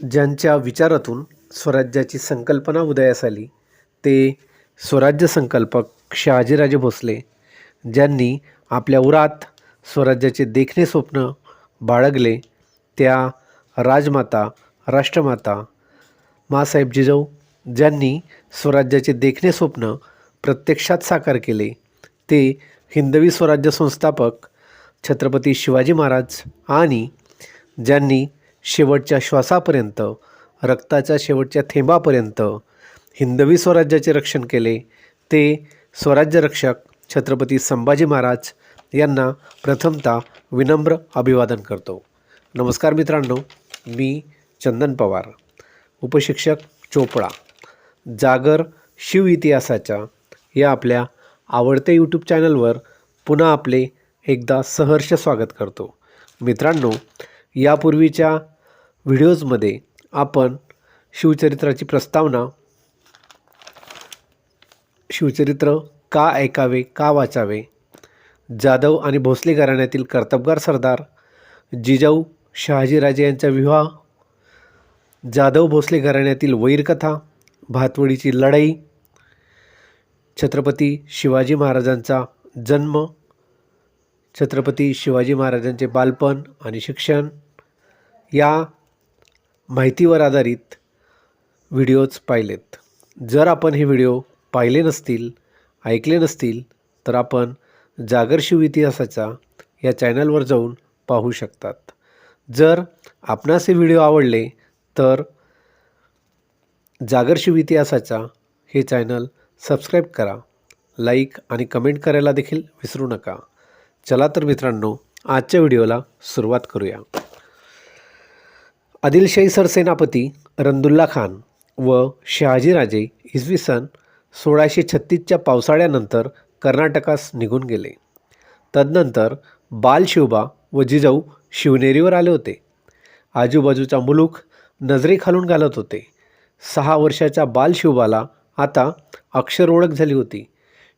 ज्यांच्या विचारातून स्वराज्याची संकल्पना उदयास आली ते स्वराज्य संकल्पक शहाजीराजे भोसले ज्यांनी आपल्या उरात स्वराज्याचे देखणे स्वप्न बाळगले त्या राजमाता राष्ट्रमाता मासाहेब जिजाऊ ज्यांनी स्वराज्याचे देखणे स्वप्न प्रत्यक्षात साकार केले ते हिंदवी स्वराज्य संस्थापक छत्रपती शिवाजी महाराज आणि ज्यांनी शेवटच्या श्वासापर्यंत रक्ताच्या शेवटच्या थेंबापर्यंत हिंदवी स्वराज्याचे रक्षण केले. ते स्वराज्य रक्षक छत्रपती संभाजी महाराज यांना प्रथमतः विनम्र अभिवादन करतो. नमस्कार मित्रांनो मी चंदन पवार उपशिक्षक चोपडा. जागर शिव इतिहासाच्या या आपल्या आवडत्या यूट्यूब चॅनलवर पुन्हा आपले एकदा सहर्ष स्वागत करतो. मित्रांनो यापूर्वीच्या व्हिडिओजमध्ये आपण शिवचरित्राची प्रस्तावना शिवचरित्र का ऐकावे का वाचावे जाधव आणि भोसले घराण्यातील कर्तबगार सरदार जिजाऊ शहाजीराजे यांचा विवाह जाधव भोसले घराण्यातील वैरकथा भातवडीची लढाई छत्रपती शिवाजी महाराजांचा जन्म छत्रपती शिवाजी महाराजांचे बालपण आणि शिक्षण या माहितीवर आधारित व्हिडिओज पाहिलेत. जर आपण हे व्हिडिओ पाहिले नसतील ऐकले नसतील तर आपण जागर शिव इतिहासाचा या चॅनलवर जाऊन पाहू शकतात. जर आपणास हे व्हिडिओ आवडले तर जागर शिव इतिहासाचा हे चॅनल सबस्क्राईब करा. लाईक आणि कमेंट करायला देखील विसरू नका. चला तर मित्रांनो आजच्या व्हिडिओला सुरुवात करूया. आदिलशाही सरसेनापती रंदुल्ला खान व शहाजीराजे इसवी सन सोळाशे छत्तीसच्या पावसाळ्यानंतर कर्नाटकास निघून गेले. तदनंतर बालशिवबा व जिजाऊ शिवनेरीवर आले होते. आजूबाजूचा मुलूक नजरेखालून घालत होते. सहा वर्षाच्या बालशिवबाला आता अक्षर ओळख झाली होती.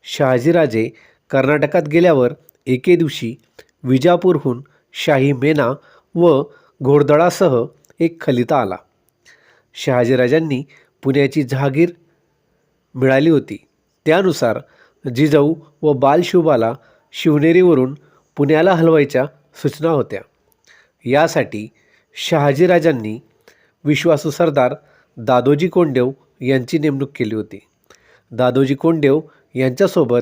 शहाजीराजे कर्नाटकात गेल्यावर एके दिवशी विजापूरहून शाही मेना व घोडदळासह एक खलिता आला. शहाजीराजांनी पुण्याची जहागीर मिळाली होती. त्यानुसार जिजाऊ व बालशिवबाला शिवनेरीवरून पुण्याला हलवायच्या सूचना होत्या. यासाठी शहाजीराजांनी विश्वासू सरदार दादोजी कोंडेव यांची नेमणूक केली होती. दादोजी कोंडेव यांच्यासोबत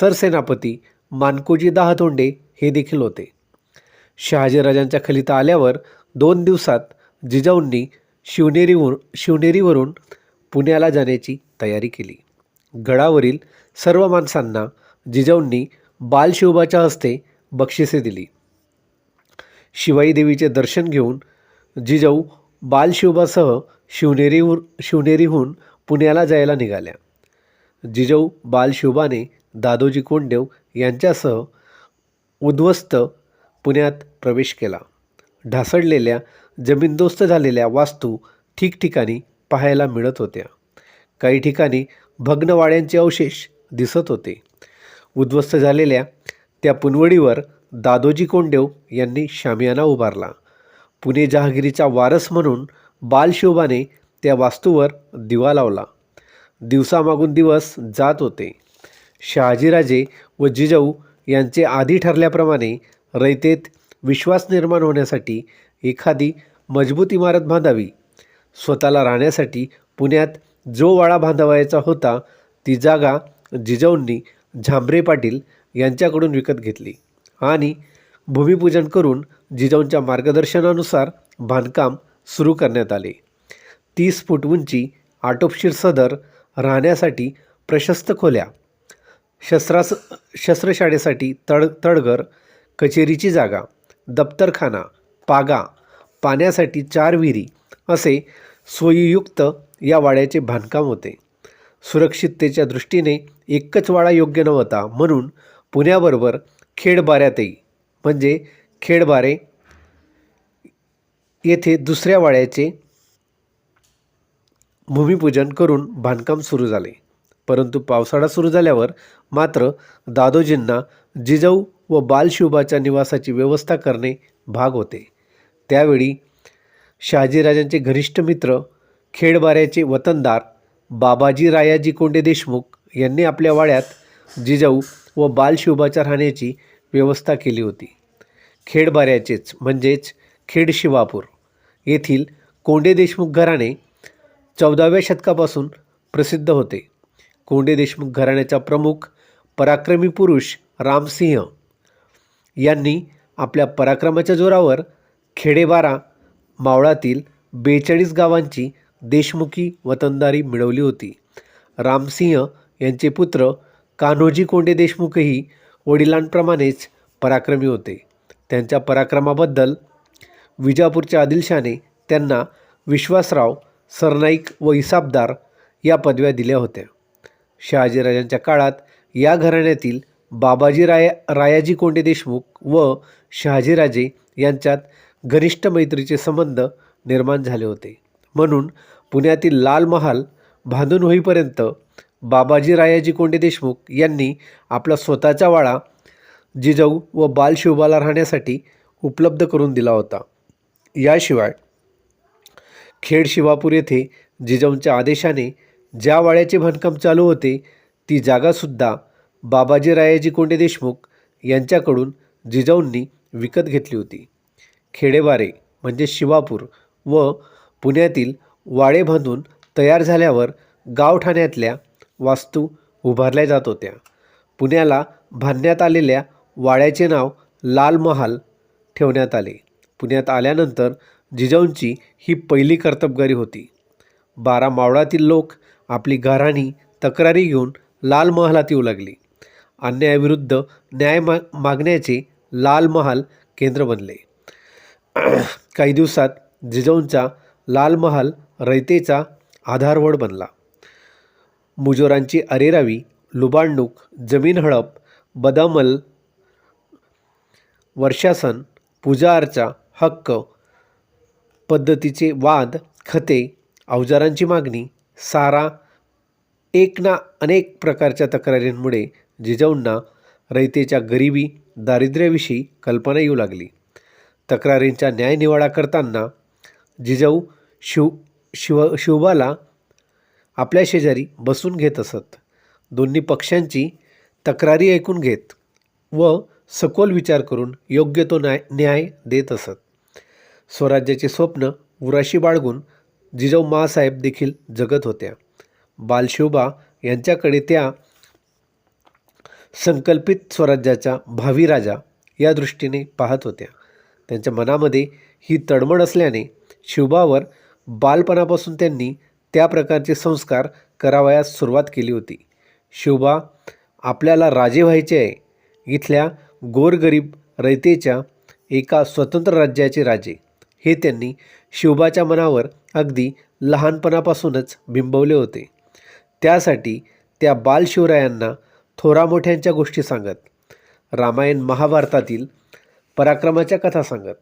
सरसेनापती मानकोजी दहातोंडे हे देखील होते. शहाजीराजांच्या खलिता आल्यावर दोन दिवसात जिजाऊंनी शिवनेरीवरून शिवनेरीवरून पुण्याला जाण्याची तयारी केली. गडावरील सर्व माणसांना जिजाऊंनी बालशिवबाच्या हस्ते बक्षिसे दिली. शिवाई देवीचे दर्शन घेऊन जिजाऊ बालशिवबासह शिवनेरीवर शिवनेरीहून पुण्याला जायला निघाल्या. जिजाऊ बालशिवबाने दादोजी कोंडेव यांच्यासह उद्ध्वस्त पुण्यात प्रवेश केला. ढासळलेल्या जमीनदोस्त झालेल्या वास्तू ठिकठिकाणी पाहायला मिळत होत्या. काही ठिकाणी भग्नवाड्यांचे अवशेष दिसत होते. उद्ध्वस्त झालेल्या त्या पुनवडीवर दादोजी कोंडेव यांनी शामियाना उभारला. पुणे जहागिरीचा वारस म्हणून बालशोभाने त्या वास्तूवर दिवा लावला. दिवसामागून दिवस जात होते. शहाजीराजे व जिजाऊ यांचे आधी ठरल्याप्रमाणे रयतेत विश्वास निर्माण होण्यासाठी एखादी मजबूत इमारत बांधावी. स्वतःला राहण्यासाठी पुण्यात जो वाडा बांधावायचा होता ती जागा जिजाऊंनी झांबरे पाटील यांच्याकडून विकत घेतली आणि भूमिपूजन करून जिजाऊंच्या मार्गदर्शनानुसार बांधकाम सुरू करण्यात आले. तीस फूट उंची आटोपशीर सदर राहण्यासाठी प्रशस्त खोल्या शस्त्रास शस्त्रशाळेसाठी तड तडघर कचेरीची जागा दप्तरखाना पागा पाण्यासाठी चार विहिरी असे सोयीयुक्त या वाड्याचे बांधकाम होते. सुरक्षिततेच्या दृष्टीने एकच वाडा योग्य नव्हता म्हणून पुण्याबरोबर खेडबाऱ्यातही म्हणजे खेडबारे येथे दुसऱ्या वाड्याचे भूमिपूजन करून बांधकाम सुरू झाले. परंतु पावसाळा सुरू झाल्यावर मात्र दादोजींना जिजाऊ व बालशिवबाच्या निवासाची व्यवस्था करणे भाग होते. त्यावेळी शहाजीराजांचे घनिष्ठ मित्र खेडबाऱ्याचे वतनदार बाबाजी रायाजी कोंडे देशमुख यांनी आपल्या वाड्यात जिजाऊ व बालशिवबाच्या राहण्याची व्यवस्था केली होती. खेडबाऱ्याचेच म्हणजेच खेड शिवापूर येथील कोंडे देशमुख घराणे चौदाव्या शतकापासून प्रसिद्ध होते. कोंडे देशमुख घराण्याचा प्रमुख पराक्रमी पुरुष रामसिंह यांनी आपल्या पराक्रमाच्या जोरावर खेडेबारा मावळातील बेचाळीस गावांची देशमुखी वतनदारी मिळवली होती. रामसिंह यांचे पुत्र कान्होजी कोंडे देशमुखही वडिलांप्रमाणेच पराक्रमी होते. त्यांच्या पराक्रमाबद्दल विजापूरच्या आदिलशाने त्यांना विश्वासराव सरनाईक व इसाबदार या पदव्या दिल्या होत्या. शहाजीराजांच्या काळात या घराण्यातील बाबाजी राया रायाजी कोंडे देशमुख व शहाजीराजे यांच्यात घनिष्ठ मैत्रीचे संबंध निर्माण झाले होते. म्हणून पुण्यातील लाल महाल बांधून होईपर्यंत बाबाजी रायाजी कोंडे देशमुख यांनी आपला स्वतःचा वाडा जिजाऊ व बालशिवबाला राहण्यासाठी उपलब्ध करून दिला होता. याशिवाय खेड शिवापूर येथे जिजाऊंच्या आदेशाने ज्या वाड्याचे बांधकाम चालू होते ती जागासुद्धा बाबाजी रायाजी कोंडे देशमुख यांच्याकडून जिजाऊंनी विकत घेतली होती. खेडेबारे म्हणजे शिवापूर व पुण्यातील वाडे बांधून तयार झाल्यावर गावठाण्यातल्या वास्तू उभारल्या जात होत्या. पुण्याला बांधण्यात आलेल्या वाड्याचे नाव लाल महाल ठेवण्यात आले. पुण्यात आल्यानंतर जिजाऊंची ही पहिली कर्तबगारी होती. बारा मावळातील लोक आपली घराणी तक्रारी घेऊन लाल महालात येऊ लागली. अन्यायाविरुद्ध न्याय मा मागण्याचे लाल महाल केंद्र बनले. काही दिवसात जिजाऊंचा लाल महाल रयतेचा आधारवड बनला. मुजोरांची अरेरावी लुबाडणूक जमीन हडप बदामल वर्षासन पूजा अर्चा हक्क पद्धतीचे वाद खते अवजारांची मागणी सारा एक ना अनेक प्रकारच्या तक्रारींमुळे जिजाऊंना रयतेच्या गरिबी दारिद्र्याविषयी कल्पना येऊ लागली. तक्रारींचा न्यायनिवाडा करताना जिजाऊ शिव शिव शिवबाला आपल्या शेजारी बसून घेत असत. दोन्ही पक्षांची तक्रारी ऐकून घेत व सखोल विचार करून योग्य तो न्याय न्याय देत असत. स्वराज्याचे स्वप्न उराशी बाळगून जिजाऊ माँसाहेब देखील जगत होत्या. बालशिवबा यांच्याकडे त्या संकल्पित स्वराज्याचा भावी राजा या दृष्टीने पाहत होत्या. त्यांच्या मनामध्ये ही तडमड असल्याने शिवबावर बालपणापासून त्यांनी त्या प्रकारचे संस्कार करावयास सुरुवात केली होती. शिवबा आपल्याला राजे व्हायचे आहे. इथल्या गोरगरीब रयतेच्या एका स्वतंत्र राज्याचे राजे. हे त्यांनी शिवबाच्या मनावर अगदी लहानपणापासूनच बिंबवले होते. त्यासाठी त्या बालशिवरायांना थोरा मोठ्यांच्या गोष्टी सांगत रामायण महाभारतातील पराक्रमाच्या कथा सांगत.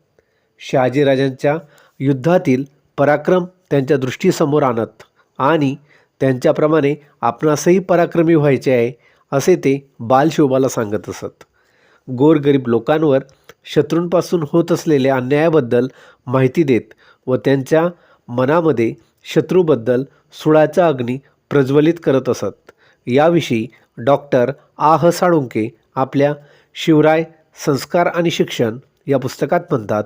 शहाजीराजांच्या युद्धातील पराक्रम त्यांच्या दृष्टीसमोर आणत आणि त्यांच्याप्रमाणे आपणासही पराक्रमी व्हायचे आहे असे ते बालशोभाला सांगत असत. गोरगरीब लोकांवर शत्रूंपासून होत असलेल्या अन्यायाबद्दल माहिती देत व त्यांच्या मनामध्ये शत्रूबद्दल सुळाचा अग्नी प्रज्वलित करत असत. याविषयी डॉक्टर आ. ह. साळुंके आपल्या शिवराय संस्कार आणि शिक्षण या पुस्तकात म्हणतात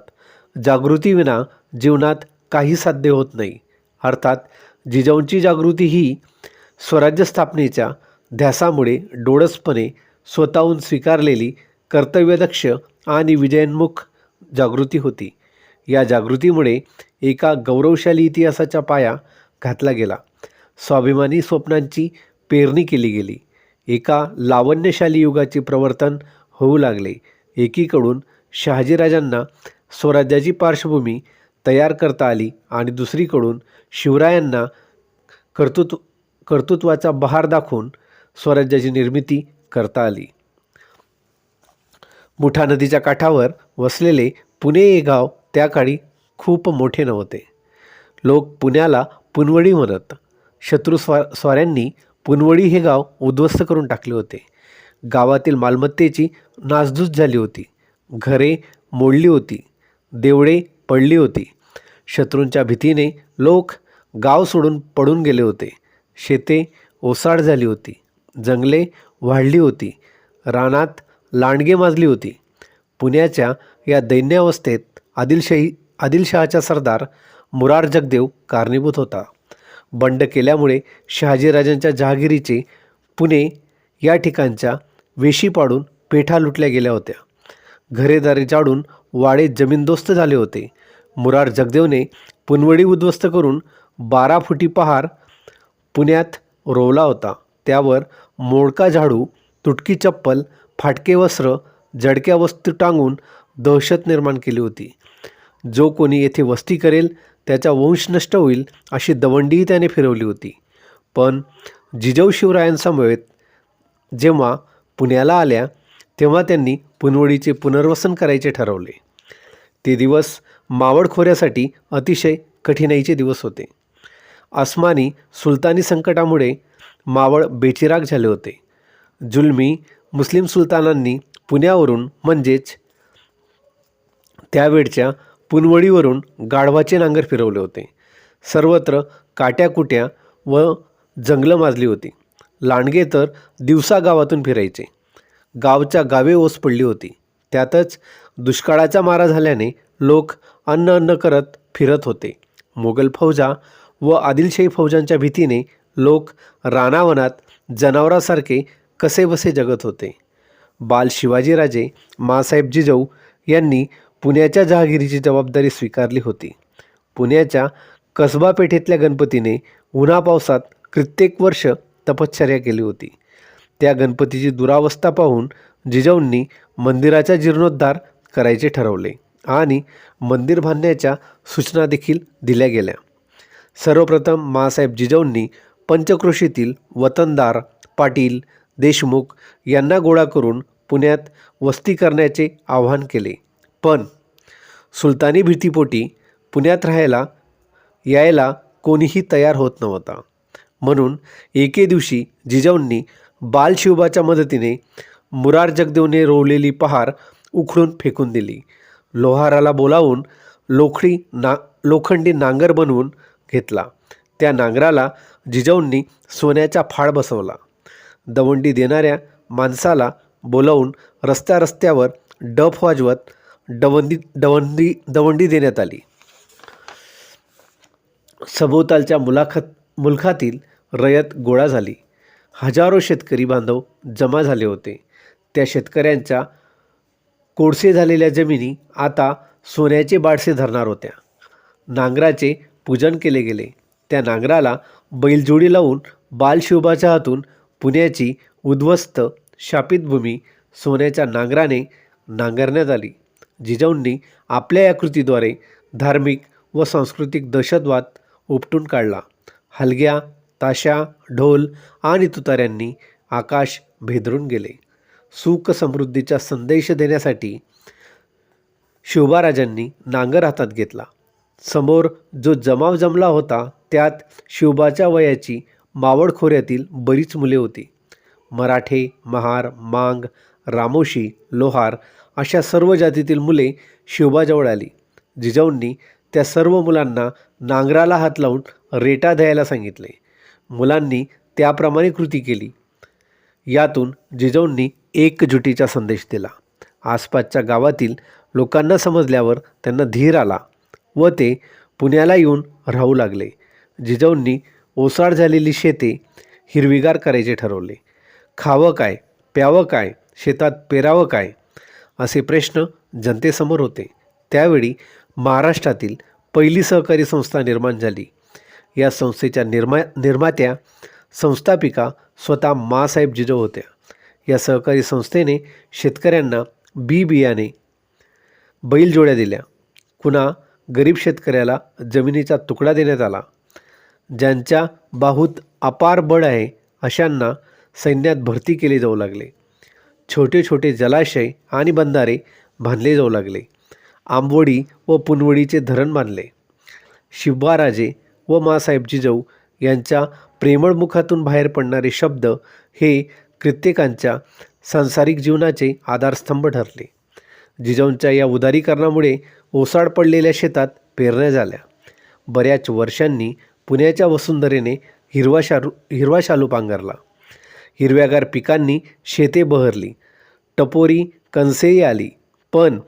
जागृतीविना जीवनात काही साध्य होत नाही. अर्थात जिजाऊंची जागृती ही स्वराज्य स्थापनेच्या ध्यासामुळे डोळसपणे स्वतःहून स्वीकारलेली कर्तव्यदक्ष आणि विजयोन्मुख जागृती होती. या जागृतीमुळे एका गौरवशाली इतिहासाचा पाया घातला गेला. स्वाभिमानी स्वप्नांची पेरणी केली गेली. एका लावण्यशाली युगाचे प्रवर्तन होऊ लागले. एकीकडून शहाजीराजांना स्वराज्याची पार्श्वभूमी तयार करता आली आणि दुसरीकडून शिवरायांना कर्तृत्व कर्तृत्वाचा बहार दाखवून स्वराज्याची निर्मिती करता आली. मुठा नदीच्या काठावर वसलेले पुणे हे गाव त्या काळी खूप मोठे नव्हते. लोक पुण्याला पुनवडी म्हणत शत्रू स्वा स्वाऱ्यांनी पुनवडी हे गाव उद्ध्वस्त करून टाकले होते. गावातील मालमत्तेची नासधूस झाली होती. घरे मोडली होती. देवळे पडली होती. शत्रूंच्या भीतीने लोक गाव सोडून पडून गेले होते. शेते ओसाड झाली होती. जंगले वाढली होती. रानात लांडगे माजली होती. पुण्याच्या या दैन्यावस्थेत आदिलशाही आदिलशहाचा सरदार मुरार जगदेव कारणीभूत होता. बंड केल्यामुळे शहाजीराजांच्या जहागिरीचे पुणे या ठिकाणच्या वेशी पाडून पेठा लुटल्या गेल्या होत्या. घरेदारी जाडून वाडे जमीनदोस्त झाले होते. मुरार जगदेवने पुनवडी उद्ध्वस्त करून बारा फुटी पहार पुण्यात रोवला होता. त्यावर मोडका झाडू तुटकी चप्पल फाटके वस्त्र जडक्या वस्तू टांगून दहशत निर्माण केली होती. जो कोणी येथे वस्ती करेल त्याचा वंश नष्ट होईल अशी दवंडीही त्याने फिरवली होती. पण जिजाऊ शिवरायांसमवेत जेव्हा पुण्याला आल्या तेव्हा त्यांनी पुनवडीचे पुनर्वसन करायचे ठरवले. ते दिवस मावळ खोऱ्यासाठी अतिशय कठीणाईचे दिवस होते. आसमानी सुलतानी संकटामुळे मावळ बेचिराग झाले होते. जुलमी मुस्लिम सुलतानांनी पुण्यावरून म्हणजेच त्यावेळच्या पुनवडीवरून गाढवाचे नांगर फिरवले होते. सर्वत्र काट्याकुट्या व जंगलं माजली होती. लांडगे तर दिवसा गावातून फिरायचे. गावच्या गावे ओस पडली होती. त्यातच दुष्काळाचा मारा झाल्याने लोक अन्न अन्न करत फिरत होते. मोगल फौजा व आदिलशाही फौजांच्या भीतीने लोक रानावनात जनावरासारखे कसेबसे जगत होते. बाल शिवाजीराजे मासाहेब जिजाऊ यांनी पुण्याच्या जहागिरीची जबाबदारी स्वीकारली होती. पुण्याच्या कसबा पेठेतल्या गणपतीने उन्हा पावसात कित्येक वर्ष तपश्चर्या केली होती. त्या गणपतीची दुरावस्था पाहून जिजाऊंनी मंदिराचा जीर्णोद्धार करायचे ठरवले आणि मंदिर बांधण्याच्या सूचना देखील दिल्या गेल्या. सर्वप्रथम माँसाहेब जिजाऊंनी पंचक्रोशीतील वतनदार पाटील देशमुख यांना गोळा करून पुण्यात वस्ती करण्याचे आवाहन केले. पण सुलतानी भीतीपोटी पुण्यात राहायला यायला कोणीही तयार होत नव्हता. म्हणून एके दिवशी जिजाऊंनी बालशिवबाच्या मदतीने मुरार जगदेवने रोवलेली पहार उखडून फेकून दिली. लोहाराला बोलावून लोखडी ना लोखंडी नांगर बनवून घेतला. त्या नांगराला जिजाऊंनी सोन्याचा फाळ बसवला. दवंडी देणाऱ्या माणसाला बोलावून रस्त्या रस्त्यावर डफ वाजवत डवंदी दवंडी दवंडी देण्यात आली. सभोवतालच्या मुलाखत मुलखातील रयत गोळा झाली. हजारो शेतकरी बांधव जमा झाले होते. त्या शेतकऱ्यांच्या कोडसे झालेल्या जमिनी आता सोन्याचे बाडसे धरणार होत्या. नांगराचे पूजन केले गेले. त्या नांगराला बैलजोडी लावून बालशिवबाच्या हातून पुण्याची उद्ध्वस्त शापित भूमी सोन्याच्या नांगराने नांगरण्यात आली. जिजाऊंनी आपल्या या कृतीद्वारे धार्मिक व सांस्कृतिक दहशतवाद उपटून काढला. हलग्या ताशा ढोल आणि तुताऱ्यांनी आकाश भेदरून गेले. सुख समृद्धीचा संदेश देण्यासाठी शिवबाराजांनी नांगर हातात घेतला. समोर जो जमाव जमला होता त्यात शिवबाच्या वयाची मावळ खोऱ्यातील बरीच मुले होती. मराठे महार मांग रामोशी लोहार अशा सर्व जातीतील मुले शिवबाजवळ आली. जिजाऊंनी त्या सर्व मुलांना नांगराला हात लावून रेटा द्यायला सांगितले. मुलांनी त्याप्रमाणे कृती केली. यातून जिजाऊंनी एकजुटीचा संदेश दिला. आसपासच्या गावातील लोकांना समजल्यावर त्यांना धीर आला व ते पुण्याला येऊन राहू लागले. जिजाऊंनी ओसाड झालेली शेते हिरवीगार करायचे ठरवले. खावं काय प्यावं काय शेतात पेरावं काय असे प्रश्न जनतेसमोर होते. त्यावेळी महाराष्ट्रातील पहिली सहकारी संस्था निर्माण झाली. या संस्थेच्या निर्मा निर्मात्या संस्थापिका स्वतः मासाहेब जिजाऊ होत्या. या सहकारी संस्थेने शेतकऱ्यांना बी बियाणे बैलजोड्या दिल्या. पुन्हा गरीब शेतकऱ्याला जमिनीचा तुकडा देण्यात आला. ज्यांच्या बाहूत अपार बळ आहे अशांना सैन्यात भरती केले जाऊ लागले. छोटे छोटे जलाशय आणि बंधारे बांधले जाऊ लागले. आंबोडी व पुनवडीचे धरण बांधले. शिवबाराजे व मासाहेब जिजाऊ यांच्या प्रेमळ मुखातून बाहेर पडणारे शब्द हे कित्येकांच्या सांसारिक जीवनाचे आधारस्तंभ ठरले. जिजाऊंच्या या उदारीकरणामुळे ओसाड पडलेल्या शेतात पेरण्या झाल्या. बऱ्याच वर्षांनी पुण्याच्या वसुंधरेने हिरवा शारू हिरवा शालू पांघरला. हिरव्यागार पिकांनी शेते बहरली. टपोरी कणसेही आली. पण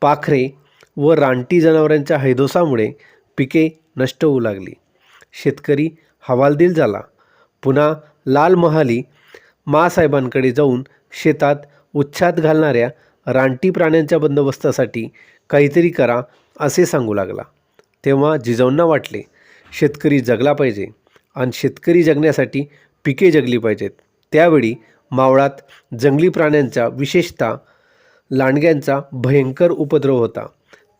पाखरे व रानटी जनावरांच्या हैदोसामुळे पिके नष्ट होऊ लागली. शेतकरी हवालदिल झाला. पुन्हा लाल महाली मासाहेबांकडे जाऊन शेतात उच्छाद घालणाऱ्या रानटी प्राण्यांच्या बंदोबस्तासाठी काहीतरी करा असे सांगू लागला. तेव्हा जिजाऊंना वाटले शेतकरी जगला पाहिजे आणि शेतकरी जगण्यासाठी पिके जगली पाहिजेत. त्यावेळी मावळात जंगली प्राण्यांचा विशेषतः लांडग्यांचा भयंकर उपद्रव होता.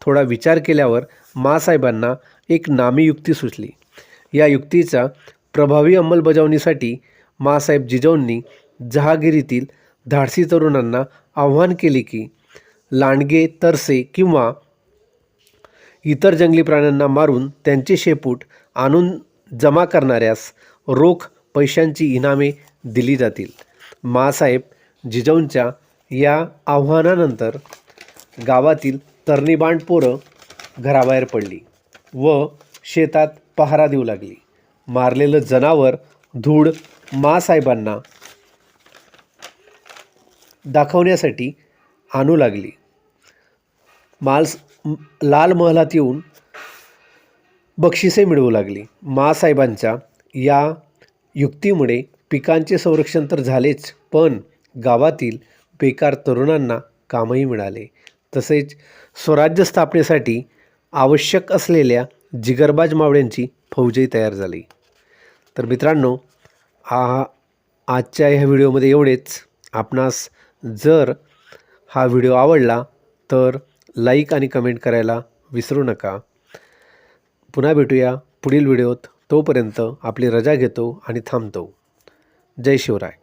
थोडा विचार केल्यावर मासाहेबांना एक नामी युक्ती सुचली. या युक्तीचा प्रभावी अंमलबजावणीसाठी मासाहेब जिजाऊंनी जहागिरीतील धाडसी तरुणांना आव्हान केले की लांडगे तरसे किंवा इतर जंगली प्राण्यांना मारून त्यांचे शेपूट आणून जमा करणाऱ्यास रोख पैशांची इनामे दिली जातील. मासाहेब जिजाऊंच्या या आव्हानानंतर गावातील तरणीबांड पोरं घराबाहेर पडली व शेतात पहारा देऊ लागली. मारलेलं जनावर धूळ मासाहेबांना दाखवण्यासाठी आणू लागली. माल्स लाल महलात येऊन बक्षिसे मिळवू लागली. मासाहेबांच्या या युक्तीमुळे पिकांचे संरक्षण तर झालेच पण गावातील बेकार तरुणांना कामही मिळाले. तसेच स्वराज्य स्थापनेसाठी आवश्यक असलेल्या जिगरबाज मावळ्यांची फौजही तयार झाली. तर मित्रांनो हा आजच्या ह्या व्हिडिओमध्ये एवढेच. आपणास जर हा व्हिडिओ आवडला तर लाईक आणि कमेंट करायला विसरू नका. पुन्हा भेटूया पुढील व्हिडिओत. तोपर्यंत आपली रजा घेतो आणि थांबतो. जय शिवराय.